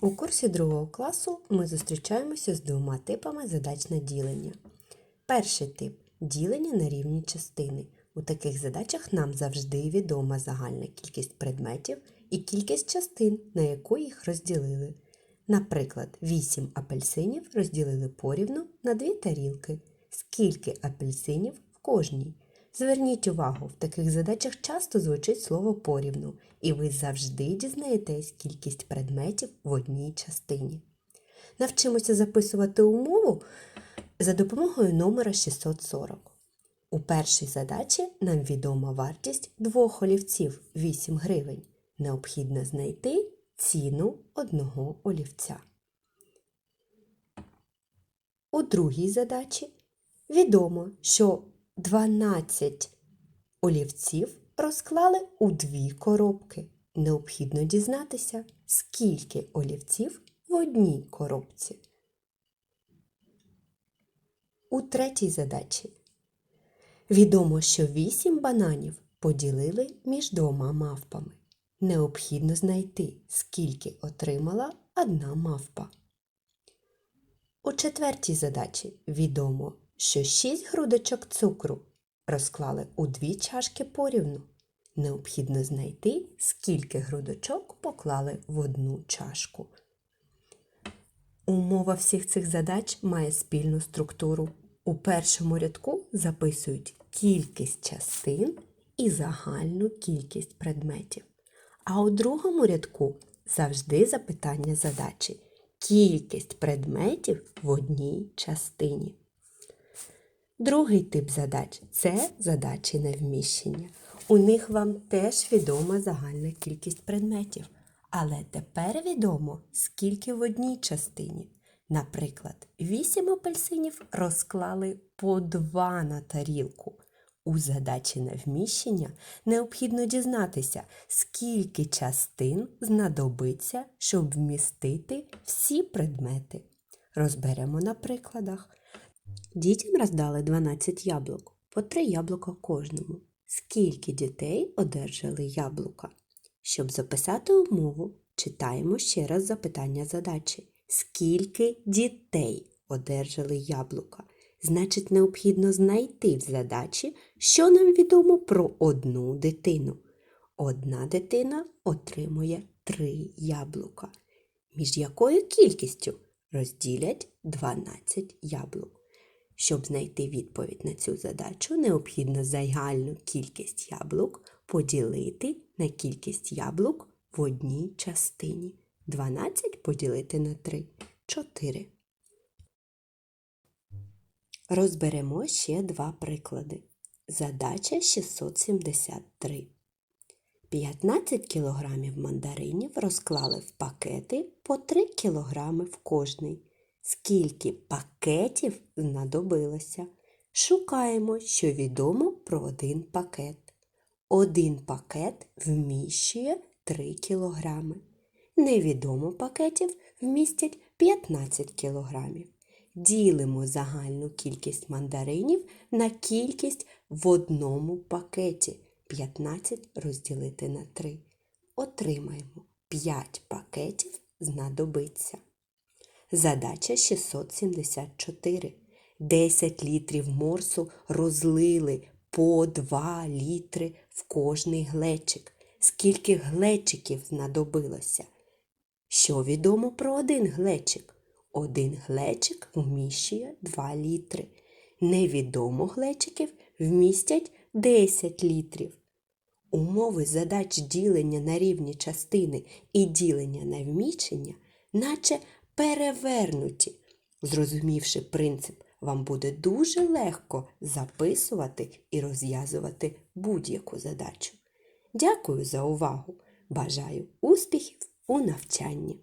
У курсі другого класу ми зустрічаємося з двома типами задач на ділення. Перший тип ділення на рівні частини. У таких задачах нам завжди відома загальна кількість предметів і кількість частин, на яку їх розділили. Наприклад, 8 апельсинів розділили порівну на дві тарілки. Скільки апельсинів в кожній? Зверніть увагу, в таких задачах часто звучить слово порівну, і ви завжди дізнаєтесь кількість предметів в одній частині. Навчимося записувати умову за допомогою номера 640. У першій задачі нам відома вартість двох олівців 8 гривень. Необхідно знайти ціну одного олівця. У другій задачі відомо, що 12 олівців розклали у дві коробки. Необхідно дізнатися, скільки олівців в одній коробці. У третій задачі відомо, що 8 бананів поділили між двома мавпами. Необхідно знайти, скільки отримала одна мавпа. У четвертій задачі відомо, що 6 грудочок цукру розклали у дві чашки порівну. Необхідно знайти, скільки грудочок поклали в одну чашку. Умова всіх цих задач має спільну структуру. У першому рядку записують кількість частин і загальну кількість предметів. А у другому рядку завжди запитання задачі кількість предметів в одній частині. Другий тип задач це задачі на вміщення. У них вам теж відома загальна кількість предметів. Але тепер відомо, скільки в одній частині. Наприклад, 8 апельсинів розклали по 2 на тарілку. У задачі на вміщення необхідно дізнатися, скільки частин знадобиться, щоб вмістити всі предмети. Розберемо на прикладах. Дітям роздали 12 яблук, по 3 яблука кожному. Скільки дітей одержали яблука? Щоб записати умову, читаємо ще раз запитання задачі. Скільки дітей одержали яблука? Значить, необхідно знайти в задачі, що нам відомо про одну дитину. Одна дитина отримує 3 яблука. Між якою кількістю розділять 12 яблук? Щоб знайти відповідь на цю задачу, необхідно загальну кількість яблук поділити на кількість яблук в одній частині. 12 поділити на 3 4. Розберемо ще два приклади. Задача 673. 15 кг мандаринів розклали в пакети по 3 кг в кожний. Скільки пакетів знадобилося? Шукаємо, що відомо про один пакет. Один пакет вміщує 3 кг. Невідомо пакетів вмістять 15 кг. Ділимо загальну кількість мандаринів на кількість в одному пакеті. 15 розділити на 3. Отримаємо 5 пакетів знадобиться. Задача 674. 10 літрів морсу розлили по 2 літри в кожний глечик. Скільки глечиків знадобилося? Що відомо про один глечик? Один глечик вміщує 2 літри. Невідомо глечиків вмістять 10 літрів. Умови задач ділення на рівні частини і ділення на вміщення, наче перевернуті. Зрозумівши принцип, вам буде дуже легко записувати і розв'язувати будь-яку задачу. Дякую за увагу! Бажаю успіхів у навчанні!